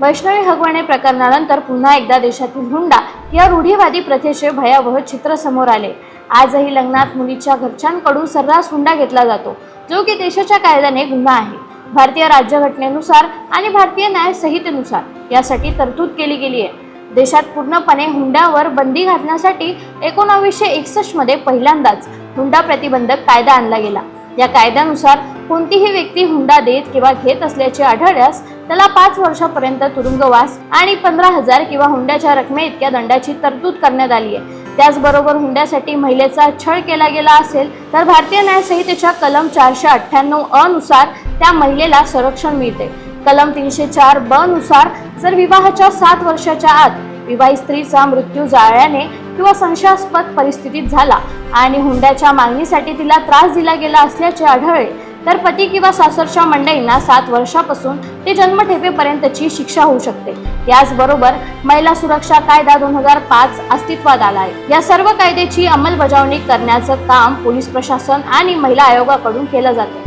वैष्णवी हगवणे प्रकरणानंतर पुन्हा एकदा देशातील हुंडा या रूढीवादी प्रथेचे भयावह चित्र समोर आले. आजही लग्नात मुलीच्या घरच्यांकडून सर्रास हुंडा घेतला जातो जो की देशाच्या कायद्याने गुन्हा आहे. भारतीय राज्यघटनेनुसार आणि भारतीय न्याय संहितेनुसार यासाठी तरतूद केली गेली आहे. देशात पूर्णपणे हुंड्यावर बंदी घालण्यासाठी एकोणावीसशे एकसष्टमध्ये पहिल्यांदाच हुंडा प्रतिबंधक कायदा आणला गेला. या कायद्यानुसार कोणतीही व्यक्ती हुंडा देत किंवा घेत असल्याचे आढळल्यास त्याला पाच वर्षापर्यंत तुरुंगवास आणि पंधरा हजार किंवा हुंड्याच्या रकमे इतक्या दंडाची तरतूद करण्यात आली आहे. त्याचबरोबर हुंड्यासाठी महिलेचा छळ केला गेला असेल तर भारतीय न्यायसंहितेच्या कलम चारशे अठ्ठ्याण्णव अ नुसार त्या महिलेला संरक्षण मिळते. कलम तीनशे चार ब नुसार जर विवाहाच्या सात वर्षाच्या आत विवाहित स्त्रीचा मृत्यू जाळल्याने किंवा संशयास्पद परिस्थितीत झाला आणि हुंड्याच्या मागणीसाठी तिला त्रास दिला गेला असल्याचे आढळले तर पती किंवा सासरच्या मंडळींना सात वर्षापासून ते जन्मठेपेपर्यंतची शिक्षा होऊ शकते. याचबरोबर महिला सुरक्षा कायदा दोन हजार पाच अस्तित्वात आला आहे या सर्व कायद्याची अंमलबजावणी करण्याचं काम पोलीस प्रशासन आणि महिला आयोगाकडून केलं जाते.